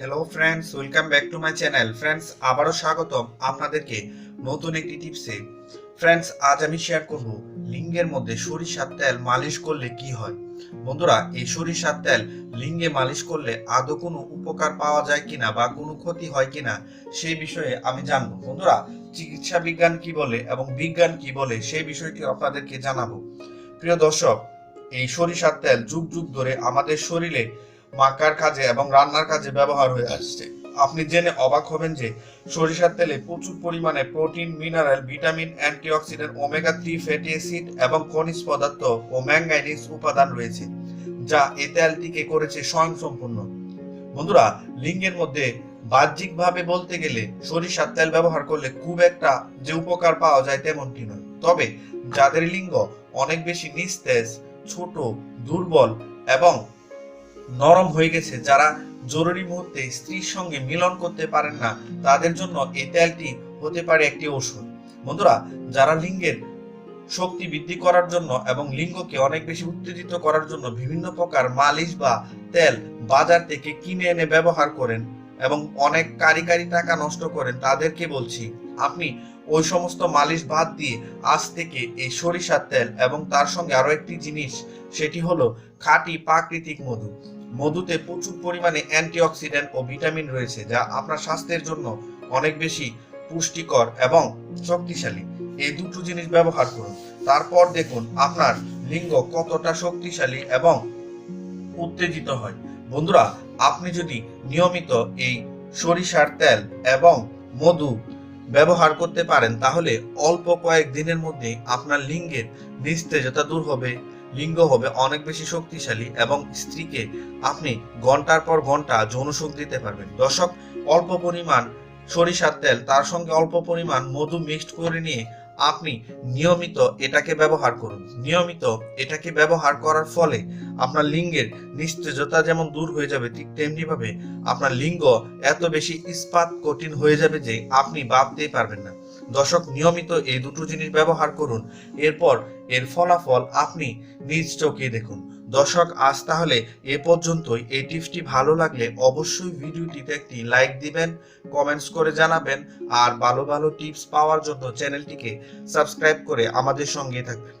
Hello friends welcome back to my channel friends আবারও স্বাগতম আপনাদেরকে নতুন একটি টিপসে ফ্রেন্ডস আজ আমি শেয়ার করব লিঙ্গের মধ্যে সরিষার তেল মালিশ করলে কি হয়? বন্ধুরা, এই সরিষার তেল লিঙ্গে মালিশ করলে আদৌ কোনো উপকার পাওয়া যায় কিনা বা কোনো ক্ষতি হয় কিনা সেই বিষয়ে আমি জানব। বন্ধুরা, চিকিৎসা বিজ্ঞান কি বলে এবং বিজ্ঞান কি বলে সেই বিষয়টি আপনাদেরকে জানাব। প্রিয় দর্শক, এই সরিষার তেল যুগ যুগ ধরে আমাদের শরীরে মাখার কাজে এবং রান্নার কাজে ব্যবহার হয়ে আসছে। আপনি জেনে অবাক হবেন যে, সরিষার তেলে প্রচুর পরিমাণে protein, mineral, vitamin, antioxidant, omega three, fatty acid এবং খনিজ পদার্থ ও ম্যাঙ্গানিজ উপাদান রয়েছে, যা এই তেলটিকে করেছে স্বয়ংসম্পূর্ণ। বন্ধুরা, লিঙ্গের মধ্যে বাহ্যিকভাবে বলতে গেলে সরিষার তেল ব্যবহার করলে খুব একটা যে উপকার পাওয়া যায় তেমনটি নয়। তবে, যাদের লিঙ্গ অনেক বেশি নিস্তেজ, ছোট, দুর্বল এবং নরম হয়ে গেছে। যারা জরুরি মুহূর্তে স্ত্রীর সঙ্গে মিলন করতে পারেন না, তাদের জন্য এই তেলটি হতে পারে একটি ওষুধ। বন্ধুরা, যারা লিঙ্গের শক্তি বৃদ্ধি করার জন্য এবং লিঙ্গকে অনেক বেশি উত্তেজিত করার জন্য বিভিন্ন প্রকার মালিশ বা তেল বাজার থেকে কিনে এনে ব্যবহার করেন এবং অনেক কারি টাকা নষ্ট করেন, তাদেরকে বলছি, আপনি ওই সমস্ত মালিশ বাদ দিয়ে আজ থেকে এই সরিষার তেল এবং তার সঙ্গে আরও একটি জিনিস, সেটি হলো খাঁটি প্রাকৃতিক মধু। মধুতে প্রচুর পরিমাণে অ্যান্টিঅক্সিডেন্ট ও ভিটামিন রয়েছে যা আপনার স্বাস্থ্যের জন্য অনেক বেশি পুষ্টিকর এবং শক্তিশালী। এই দুটো জিনিস ব্যবহার করুন। তারপর দেখুন আপনার লিঙ্গ কতটা শক্তিশালী এবং উত্তেজিত হয়। বন্ধুরা, আপনি যদি নিয়মিত এই সরিষার তেল এবং মধু ব্যবহার করতে পারেন, তাহলে অল্প কয়েক দিনের মধ্যে আপনার লিঙ্গের নিস্তেজতা দূর হবে। লিঙ্গ হবে অনেক বেশি শক্তিশালী এবং স্ত্রীকে আপনি ঘণ্টার পর ঘণ্টা যৌনসুখ দিতে পারবেন। দর্শক, অল্প পরিমাণ সরিষার তেল, তার সঙ্গে অল্প পরিমাণ মধু মিক্সড করে নিয়ে আপনি নিয়মিত এটাকে ব্যবহার করুন। নিয়মিত এটাকে ব্যবহার করার ফলে আপনার লিঙ্গের নিস্তেজতা যেমন দূর হয়ে যাবে, ঠিক তেমনি ভাবে আপনার লিঙ্গ এত বেশি ইস্পাত কঠিন হয়ে যাবে যে আপনি ভাবতেই পারবেন না। দর্শক, নিয়মিত এই দুটো জিনিস ব্যবহার করুন। এরপর এর ফলাফল আপনি নিজ চোখে দেখুন। দর্শক, আজ তাহলে এ পর্যন্তই। এই টিপসটি ভালো লাগলে অবশ্যই ভিডিওটিতে একটি লাইক দিবেন, কমেন্টস করে জানাবেন, আর ভালো ভালো টিপস পাওয়ার জন্য চ্যানেলটিকে সাবস্ক্রাইব করে আমাদের সঙ্গে থাকবেন।